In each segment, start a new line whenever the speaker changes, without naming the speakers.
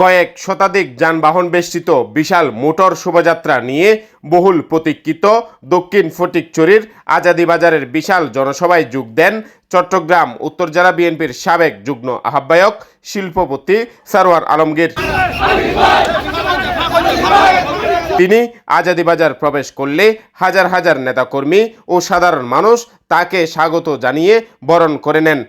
কয়েক শতাধিক যানবাহন বেষ্টিত বিশাল মোটর শোভাযাত্রা নিয়ে বহুল প্রতীক্ষিত দক্ষিণ ফটিকচুরির আজাদি বাজারের বিশাল জনসভায় যোগ দেন চট্টগ্রাম, উত্তর জেলা বিএনপির সাবেক যুগ্ম আহ্বায়ক, শিল্পপতি সারোয়ার আলমগীর। তিনি আজাদি বাজার প্রবেশ করলে হাজার হাজার নেতাকর্মী ও সাধারণ মানুষ তাকে স্বাগত জানিয়ে বরণ করে নেন।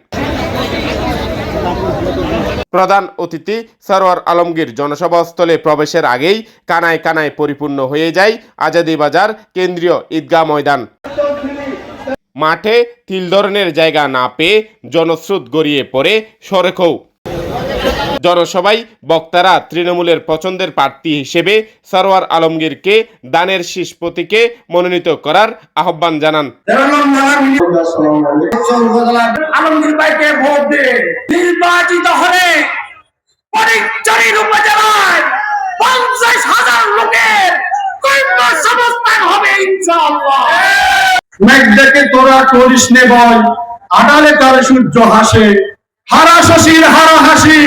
প্রধান অতিথি সরোয়ার আলমগীর জনসভাস্থলে প্রবেশের আগেই কানায় কানায় পরিপূর্ণ হয়ে যায় আজাদি বাজার কেন্দ্রীয় ঈদগাহ ময়দান। মাঠে তিল ধরনের জায়গা না পেয়ে জনস্রোত গড়িয়ে পড়ে সরেখৌ জনসভায় বক্তারা তৃণমূলের পছন্দের প্রার্থী হিসেবে সরোয়ার আলমগীরকে দানের শীষ প্রতীকে মনোনীত করার আহ্বান জানান।
আলমগীর ভাইকে ভোট দিয়ে নির্বাচিত হলে পরিচয়ের উপজেলায় পঞ্চাশ হাজার লোকের কর্মসংস্থান হবে ইনশাআল্লাহ। মেঘটাকে তোরা করিস নে বল আড়ালে তারে সূর্য হাসে হারা শশীর হারা হাসি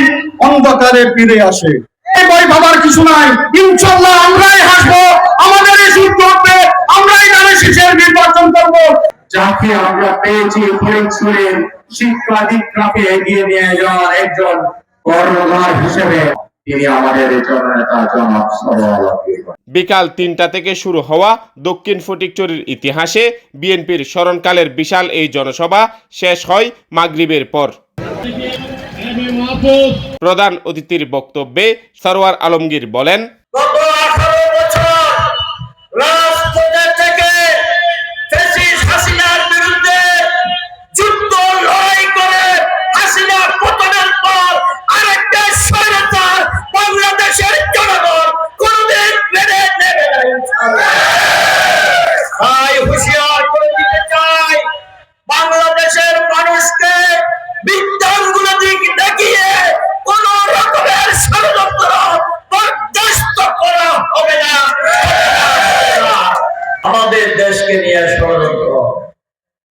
অন্ধকারে ফিরে আসে। এই বই ভাবার কিছু নাই। ইনশাআল্লাহ আমরাই হাসবো আমাদের এই সূর্য উঠবে আমরাই তারে শীষের নির্বাচন করব। যাকে আমরা পেয়েছি ফরিদপুরের শিক্ষা দীক্ষাকে এগিয়ে নিয়ে যাওয়ার একজন কর্মধার হিসেবে
বিকাল তিনটা থেকে শুরু হওয়া দক্ষিণ ফটিকচুরির ইতিহাসে বিএনপির স্মরণকালের বিশাল এই জনসভা শেষ হয় মাগরিবের পর। প্রধান অতিথির বক্তব্যে সরোয়ার আলমগীর বলেন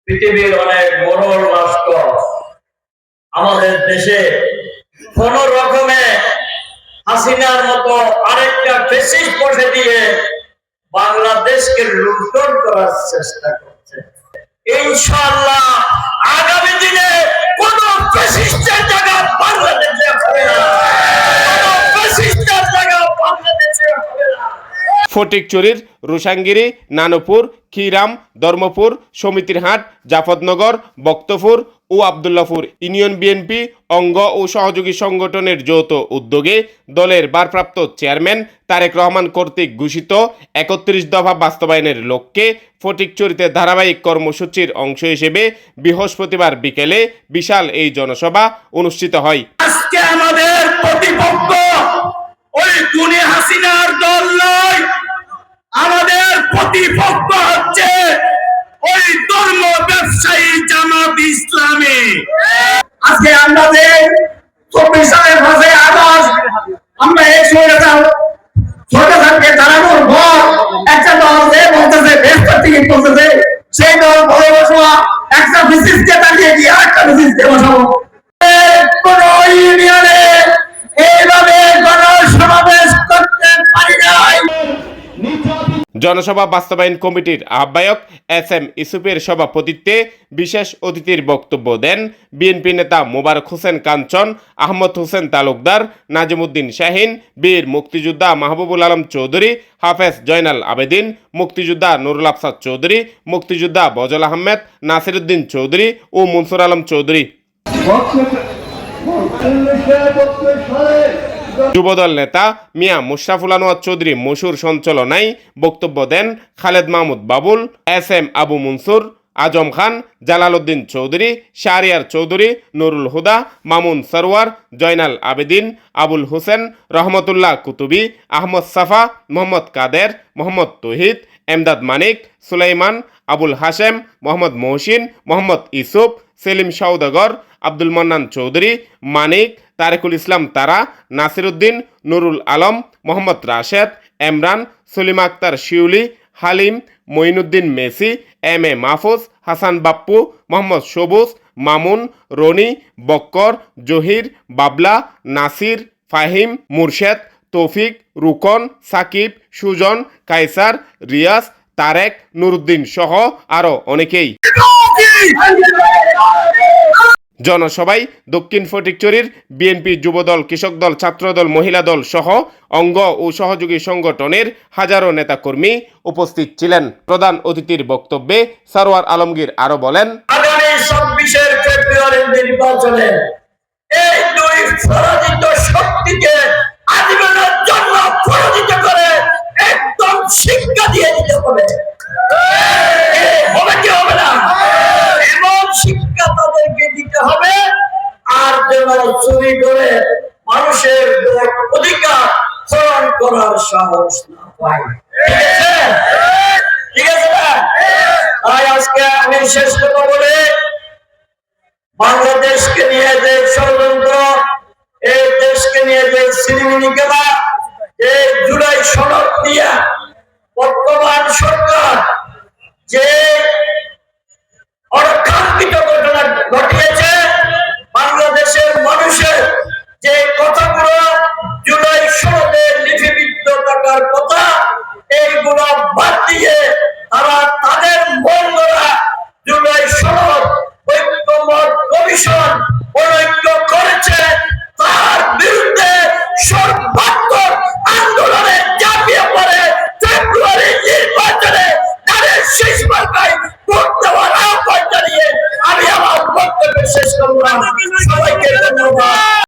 পৃথিবীর অনেক মোড়ল রাষ্ট্র। আমাদের দেশে কোন রকমে হাসিনার মতো আরেকটা বেশি পথে দিয়ে বাংলাদেশকে লুণ্ঠন করার চেষ্টা করছে। ইনশাল্লাহ আগামী দিনে
ফটিকচুরির রুসাঙ্গিরি নানুপুর খিরাম ধর্মপুর, সমিতিরহাট, জাফতনগর, বক্তপুর ও আবদুল্লাপুর। ইউনিয়ন বিএনপি অঙ্গ ও সহযোগী সংগঠনের যৌথ উদ্যোগে দলের ভারপ্রাপ্ত চেয়ারম্যান তারেক রহমান কর্তৃক ঘোষিত একত্রিশ দফা বাস্তবায়নের লক্ষ্যে ফটিকচুরিতে ধারাবাহিক কর্মসূচির অংশ হিসেবে বৃহস্পতিবার বিকেলে বিশাল এই জনসভা অনুষ্ঠিত হয়।
আজকে আমাদের প্রতিপক্ষ ওই দল নয় আমাদের প্রতিপক্ষ হচ্ছে ওই ধর্ম ব্যবসায়ী জামাত ইসলামী। আজকে আমরা যে চব্বিশ সালের মাসে আগস্ট, আমরা এক সঙ্গে দাঁড়ানোর পর একটা দল যে বলতেছে থেকে বলতেছে, সেই দল বড় বসা একটা বিসিসকে দাঁড়িয়ে দিয়ে আরেকটা বিসিসকে বসাবো।
জনসভা বাস্তবায়ন কমিটির আহ্বায়ক এস এম ইসুফের সভাপতিত্বে বিশেষ অতিথির বক্তব্য দেন বিএনপি নেতা মোবারক হোসেন কাঞ্চন, আহমদ হোসেন তালুকদার, নাজিমুদ্দিন শাহিন, বীর মুক্তিযোদ্ধা মাহবুবুল আলম চৌধুরী, হাফেজ জয়নাল আবেদিন, মুক্তিযোদ্ধা নুরুল আফসাদ চৌধুরী, মুক্তিযোদ্ধা বজল আহমেদ, নাসিরুদ্দিন চৌধুরী ও মনসুর আলম চৌধুরী। যুবদল নেতা মিয়া মুশরাফুল আনোয়ার চৌধুরী মসুর সঞ্চালনায় বক্তব্য দেন Khaled Mahmud Babul, S M Abu Mansur, Azam Khan, Jalaluddin Chowdhury, Shahriar Chowdhury, Nurul Huda, Mamun Sarwar, Joynal Abedin, Abul Hossain, Rahmatullah Kutubi, Ahmad Safa, Mohammad Kader, Mohammad Tohid, Emdad Manik, Sulaiman, Abul Hashem, Mohammad Mohsin, Mohammad Yusuf, Selim Saudagar Abdul Mannan Chowdhury, Manik Tarekul Islam Tara, Nasiruddin, Nurul Alam, Mohammad Rashed, Emran, Salima Akter Shiuli, Halim, Moinuddin Messi, M A Mahfuz, Hasan Bappu, Mohammad Sabuj, Mamun, Roni, Bakkar, Zahir, বাবলা, নাসির, ফাহিম, মুর্শেদ, তৌফিক, রুকন, সাকিব, সুজন কাইসার রিয়াজ, তারেক, নুরুদ্দিন সহ আরও অনেকেই। জনসভায় দক্ষিণ ফটিকচুরির BNP Jubodal কৃষক দল ছাত্রদল মহিলা দল সহ অঙ্গ ও সহযোগী সংগঠনের হাজারো নেতাকর্মী উপস্থিত ছিলেন। প্রধান অতিথির বক্তব্যে সারোয়ার আলমগীর আরও বলেন
শিক্ষা দিয়ে দিতে হবে। হবে কি হবে না? এমন চুরি করে মানুষের অধিকার হরণ করার সাহস না পায়। ঠিক আছে? তাই আজকে আমি শেষ কথা বলে, বাংলাদেশকে নিয়ে যে ষড়যন্ত্র, এই দেশকে নিয়ে যে সিনেমিনি এই জুলাই সনদ দিয়া বর্তমান